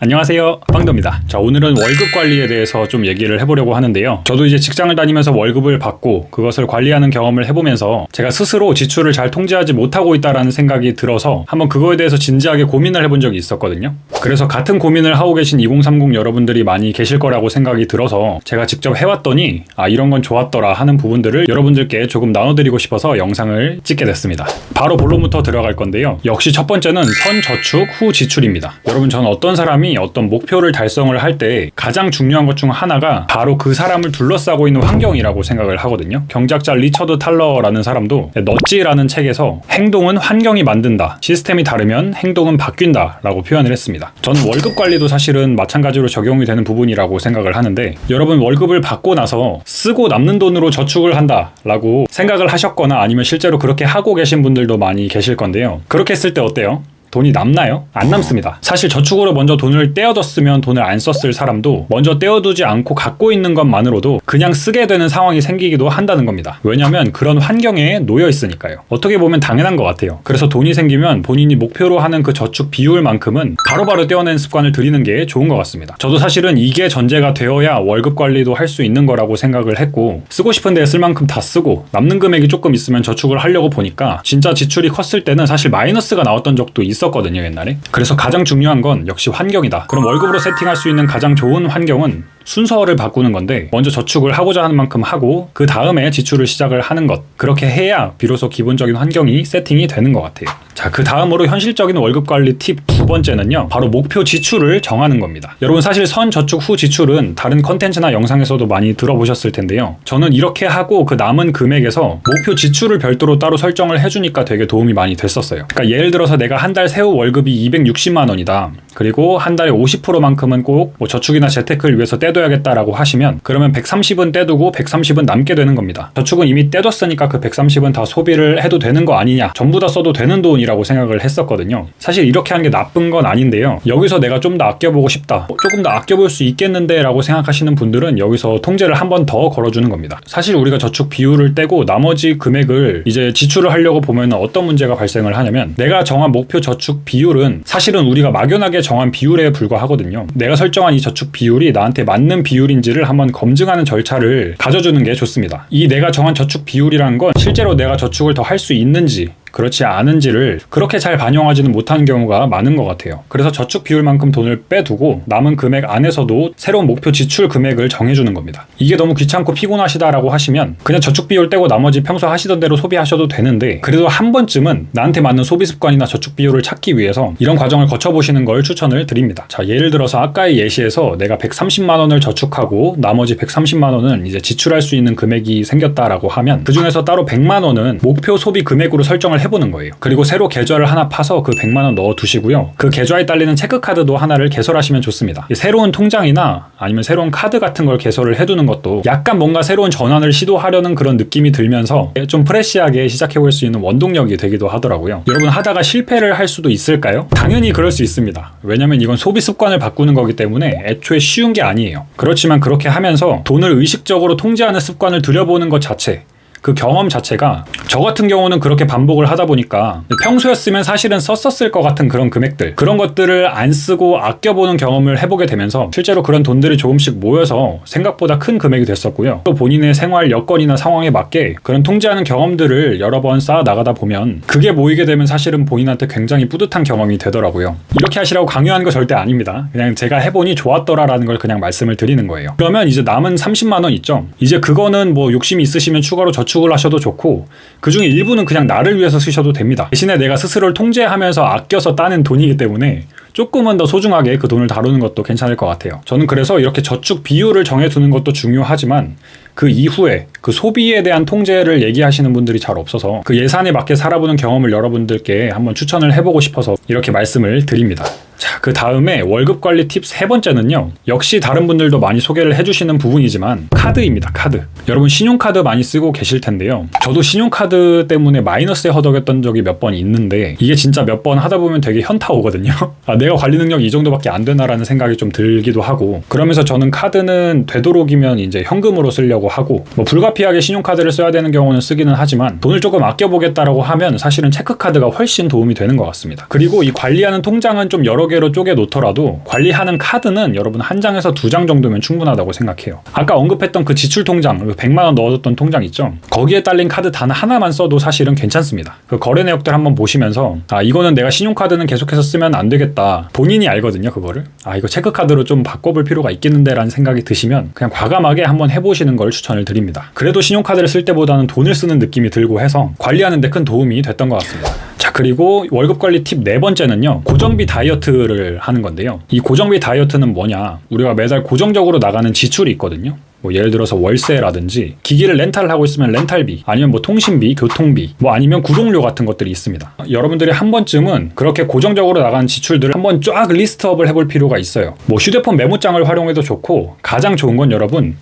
안녕하세요. 빵도입니다. 자, 오늘은 월급 관리에 대해서 좀 얘기를 해보려고 하는데요. 저도 이제 직장을 다니면서 월급을 받고 그것을 관리하는 경험을 해보면서 제가 스스로 지출을 잘 통제하지 못하고 있다라는 생각이 들어서 한번 그거에 대해서 진지하게 고민을 해본 적이 있었거든요. 그래서 같은 고민을 하고 계신 2030 여러분들이 많이 계실 거라고 생각이 들어서 제가 직접 해왔더니 아, 이런 건 좋았더라 하는 부분들을 여러분들께 조금 나눠드리고 싶어서 영상을 찍게 됐습니다. 바로 본론부터 들어갈 건데요. 역시 첫 번째는 선저축 후 지출입니다. 여러분 저는 어떤 사람이 어떤 목표를 달성을 할 때 가장 중요한 것 중 하나가 바로 그 사람을 둘러싸고 있는 환경이라고 생각을 하거든요. 경작자 리처드 탈러라는 사람도 넛지라는 책에서 행동은 환경이 만든다. 시스템이 다르면 행동은 바뀐다 라고 표현을 했습니다. 저는 월급 관리도 사실은 마찬가지로 적용이 되는 부분이라고 생각을 하는데 여러분 월급을 받고 나서 쓰고 남는 돈으로 저축을 한다 라고 생각을 하셨거나 아니면 실제로 그렇게 하고 계신 분들도 많이 계실 건데요. 그렇게 했을 때 어때요? 돈이 남나요? 안 남습니다. 사실 저축으로 먼저 돈을 떼어뒀으면 돈을 안 썼을 사람도 먼저 떼어두지 않고 갖고 있는 것만으로도 그냥 쓰게 되는 상황이 생기기도 한다는 겁니다. 왜냐면 그런 환경에 놓여 있으니까요. 어떻게 보면 당연한 것 같아요. 그래서 돈이 생기면 본인이 목표로 하는 그 저축 비율만큼은 바로바로 떼어내는 습관을 들이는 게 좋은 것 같습니다. 저도 사실은 이게 전제가 되어야 월급 관리도 할 수 있는 거라고 생각을 했고 쓰고 싶은 데 쓸 만큼 다 쓰고 남는 금액이 조금 있으면 저축을 하려고 보니까 진짜 지출이 컸을 때는 사실 마이너스가 나왔던 적도 있었 거든요 옛날에. 그래서 가장 중요한 건 역시 환경이다. 그럼 월급으로 세팅할 수 있는 가장 좋은 환경은 순서를 바꾸는 건데 먼저 저축을 하고자 하는 만큼 하고 그 다음에 지출을 시작을 하는 것. 그렇게 해야 비로소 기본적인 환경이 세팅이 되는 것 같아요. 자 그 다음으로 현실적인 월급 관리 팁 두 번째는요. 바로 목표 지출을 정하는 겁니다. 여러분 사실 선 저축 후 지출은 다른 컨텐츠나 영상에서도 많이 들어보셨을 텐데요. 저는 이렇게 하고 그 남은 금액에서 목표 지출을 별도로 따로 설정을 해주니까 되게 도움이 많이 됐었어요. 그러니까 예를 들어서 내가 한 달 세후 월급이 260만 원이다 그리고 한 달에 50%만큼은 꼭 뭐 저축이나 재테크를 위해서 떼둬야겠다라고 하시면 그러면 130은 떼두고 130은 남게 되는 겁니다. 저축은 이미 떼뒀으니까 그 130은 다 소비를 해도 되는 거 아니냐. 전부 다 써도 되는 돈이라고 생각을 했었거든요. 사실 이렇게 하는 게 나쁜 건 아닌데요. 여기서 내가 좀 더 아껴보고 싶다. 어, 조금 더 아껴볼 수 있겠는데 라고 생각하시는 분들은 여기서 통제를 한 번 더 걸어주는 겁니다. 사실 우리가 저축 비율을 떼고 나머지 금액을 이제 지출을 하려고 보면 어떤 문제가 발생을 하냐면 내가 정한 목표 저축 비율은 사실은 우리가 막연하게 정한 비율에 불과하거든요. 내가 설정한 이 저축 비율이 나한테 맞는 비율인지를 한번 검증하는 절차를 가져주는 게 좋습니다. 이 내가 정한 저축 비율이라는 건 실제로 내가 저축을 더 할 수 있는지 그렇지 않은지를 그렇게 잘 반영하지는 못하는 경우가 많은 것 같아요. 그래서 저축 비율만큼 돈을 빼두고 남은 금액 안에서도 새로운 목표 지출 금액을 정해주는 겁니다. 이게 너무 귀찮고 피곤하시다라고 하시면 그냥 저축 비율 떼고 나머지 평소 하시던 대로 소비하셔도 되는데 그래도 한 번쯤은 나한테 맞는 소비 습관이나 저축 비율을 찾기 위해서 이런 과정을 거쳐보시는 걸 추천을 드립니다. 자, 예를 들어서 아까의 예시에서 내가 130만 원을 저축하고 나머지 130만 원은 이제 지출할 수 있는 금액이 생겼다라고 하면 그 중에서 따로 100만 원은 목표 소비 금액으로 설정을 해 보는 거예요. 그리고 새로 계좌를 하나 파서 그 100만 원 넣어 두시고요. 그 계좌에 딸리는 체크카드도 하나를 개설하시면 좋습니다. 이 새로운 통장이나 아니면 새로운 카드 같은 걸 개설을 해두는 것도 약간 뭔가 새로운 전환을 시도하려는 그런 느낌이 들면서 좀 프레시하게 시작해볼 수 있는 원동력이 되기도 하더라고요. 여러분 하다가 실패를 할 수도 있을까요? 당연히 그럴 수 있습니다. 왜냐면 이건 소비 습관을 바꾸는 거기 때문에 애초에 쉬운 게 아니에요. 그렇지만 그렇게 하면서 돈을 의식적으로 통제하는 습관을 들여보는 것 자체 그 경험 자체가 저 같은 경우는 그렇게 반복을 하다 보니까 평소였으면 사실은 썼었을 것 같은 그런 금액들 그런 것들을 안 쓰고 아껴보는 경험을 해보게 되면서 실제로 그런 돈들이 조금씩 모여서 생각보다 큰 금액이 됐었고요. 또 본인의 생활 여건이나 상황에 맞게 그런 통제하는 경험들을 여러 번 쌓아 나가다 보면 그게 모이게 되면 사실은 본인한테 굉장히 뿌듯한 경험이 되더라고요. 이렇게 하시라고 강요하는 거 절대 아닙니다. 그냥 제가 해보니 좋았더라라는 걸 그냥 말씀을 드리는 거예요. 그러면 이제 남은 30만 원 있죠? 이제 그거는 뭐 욕심이 있으시면 추가로 저 축을 하셔도 좋고 그 중에 일부는 그냥 나를 위해서 쓰셔도 됩니다. 대신에 내가 스스로를 통제하면서 아껴서 따는 돈이기 때문에 조금은 더 소중하게 그 돈을 다루는 것도 괜찮을 것 같아요. 저는 그래서 이렇게 저축 비율을 정해두는 것도 중요하지만 그 이후에 그 소비에 대한 통제를 얘기하시는 분들이 잘 없어서 그 예산에 맞게 살아보는 경험을 여러분들께 한번 추천을 해보고 싶어서 이렇게 말씀을 드립니다. 자, 그 다음에 월급 관리 팁 세 번째는요. 역시 다른 분들도 많이 소개를 해주시는 부분이지만 카드입니다. 카드. 여러분 신용카드 많이 쓰고 계실 텐데요. 저도 신용카드 때문에 마이너스에 허덕였던 적이 몇 번 있는데 이게 진짜 몇 번 하다 보면 되게 현타 오거든요. 아, 내가 관리 능력이 이 정도밖에 안 되나라는 생각이 좀 들기도 하고 그러면서 저는 카드는 되도록이면 이제 현금으로 쓰려고 하고 뭐 불가피하게 신용카드를 써야 되는 경우는 쓰기는 하지만 돈을 조금 아껴보겠다라고 하면 사실은 체크카드가 훨씬 도움이 되는 것 같습니다. 그리고 이 관리하는 통장은 좀 여러 여러 개로 쪼개 놓더라도 관리하는 카드는 여러분 한 장에서 두 장 정도면 충분하다고 생각해요. 아까 언급했던 그 지출 통장, 100만 원 넣어뒀던 통장 있죠? 거기에 딸린 카드 단 하나만 써도 사실은 괜찮습니다. 그 거래 내역들 한번 보시면서 아 이거는 내가 신용카드는 계속해서 쓰면 안 되겠다. 본인이 알거든요, 그거를. 아 이거 체크카드로 좀 바꿔볼 필요가 있겠는데라는 생각이 드시면 그냥 과감하게 한번 해보시는 걸 추천을 드립니다. 그래도 신용카드를 쓸 때보다는 돈을 쓰는 느낌이 들고 해서 관리하는 데 큰 도움이 됐던 것 같습니다. 자 그리고 월급 관리 팁 네 번째는요 고정비 다이어트 를 하는 건데요. 이 고정비 다이어트는 뭐냐? 우리가 매달 고정적으로 나가는 지출이 있거든요. 뭐 예를 들어서 월세라든지 기기를 렌탈을 하고 있으면 렌탈비 아니면 뭐 통신비 교통비 뭐 아니면 구독료 같은 것들이 있습니다. 여러분들이 한 번쯤은 그렇게 고정적으로 나가는 지출들을 한번 쫙 리스트업을 해볼 필요가 있어요. 뭐 휴대폰 메모장을 활용해도 좋고 가장 좋은 건 여러분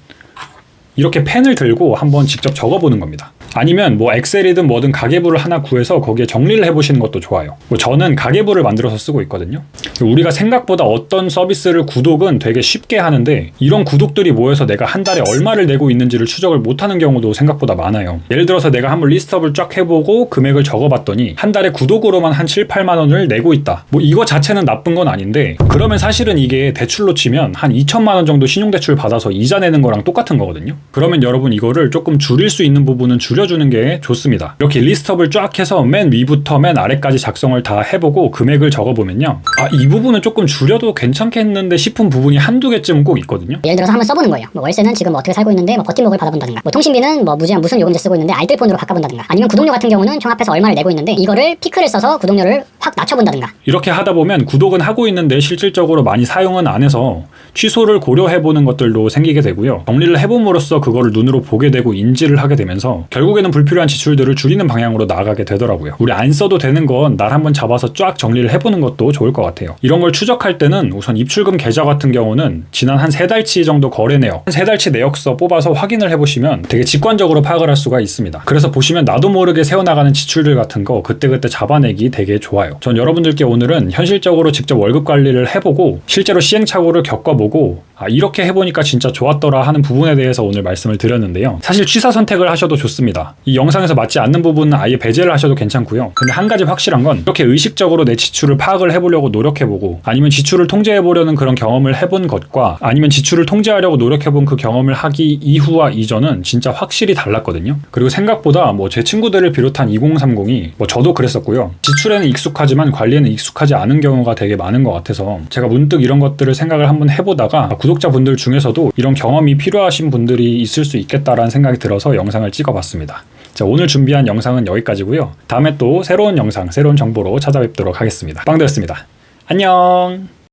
이렇게 펜을 들고 한번 직접 적어보는 겁니다. 아니면 뭐 엑셀이든 뭐든 가계부를 하나 구해서 거기에 정리를 해보시는 것도 좋아요. 뭐 저는 가계부를 만들어서 쓰고 있거든요. 우리가 생각보다 어떤 서비스를 구독은 되게 쉽게 하는데 이런 구독들이 모여서 내가 한 달에 얼마를 내고 있는지를 추적을 못하는 경우도 생각보다 많아요. 예를 들어서 내가 한번 리스트업을 쫙 해보고 금액을 적어봤더니 한 달에 구독으로만 한 7, 8만 원을 내고 있다. 뭐 이거 자체는 나쁜 건 아닌데 그러면 사실은 이게 대출로 치면 한 2천만 원 정도 신용대출 받아서 이자 내는 거랑 똑같은 거거든요. 그러면 여러분 이거를 조금 줄일 수 있는 부분은 줄 여주는 게 좋습니다. 이렇게 리스트업을 쫙 해서 맨 위부터 맨 아래까지 작성을 다 해보고 금액을 적어보면요. 아, 이 부분은 조금 줄여도 괜찮겠는데 싶은 부분이 한두 개쯤은 꼭 있거든요. 예를 들어서 한번 써보는 거예요. 뭐 월세는 지금 뭐 어떻게 살고 있는데 뭐 버팀목을 받아본다든가, 뭐 통신비는 뭐 무제한 무슨 요금제 쓰고 있는데 알뜰폰으로 바꿔본다든가, 아니면 구독료 같은 경우는 총합해서 얼마를 내고 있는데 이거를 피크를 써서 구독료를 확 낮춰본다든가. 이렇게 하다 보면 구독은 하고 있는데 실질적으로 많이 사용은 안 해서 취소를 고려해보는 것들도 생기게 되고요. 정리를 해봄으로써 그거를 눈으로 보게 되고 인지를 하게 되면서 결국에는 불필요한 지출들을 줄이는 방향으로 나아가게 되더라고요. 우리 안 써도 되는 건 날 한번 잡아서 쫙 정리를 해보는 것도 좋을 것 같아요. 이런 걸 추적할 때는 우선 입출금 계좌 같은 경우는 지난 한 세 달치 정도 거래 내역, 한 세 달치 내역서 뽑아서 확인을 해보시면 되게 직관적으로 파악을 할 수가 있습니다. 그래서 보시면 나도 모르게 세워나가는 지출들 같은 거 그때그때 잡아내기 되게 좋아요. 전 여러분들께 오늘은 현실적으로 직접 월급 관리를 해보고 실제로 시행착오를 겪어 보고 아, 이렇게 해보니까 진짜 좋았더라 하는 부분에 대해서 오늘 말씀을 드렸는데요. 사실 취사 선택을 하셔도 좋습니다. 이 영상에서 맞지 않는 부분은 아예 배제를 하셔도 괜찮고요. 근데 한 가지 확실한 건 이렇게 의식적으로 내 지출을 파악을 해보려고 노력해보고 아니면 지출을 통제해보려는 그런 경험을 해본 것과 아니면 지출을 통제하려고 노력해본 그 경험을 하기 이후와 이전은 진짜 확실히 달랐거든요. 그리고 생각보다 뭐 제 친구들을 비롯한 2030이 뭐 저도 그랬었고요. 지출에는 익숙하지만 관리에는 익숙하지 않은 경우가 되게 많은 것 같아서 제가 문득 이런 것들을 생각을 한번 해보다가 구독자분들 중에서도 이런 경험이 필요하신 분들이 있을 수 있겠다라는 생각이 들어서 영상을 찍어봤습니다. 자, 오늘 준비한 영상은 여기까지고요. 다음에 또 새로운 영상, 새로운 정보로 찾아뵙도록 하겠습니다. 빵되었습니다. 안녕!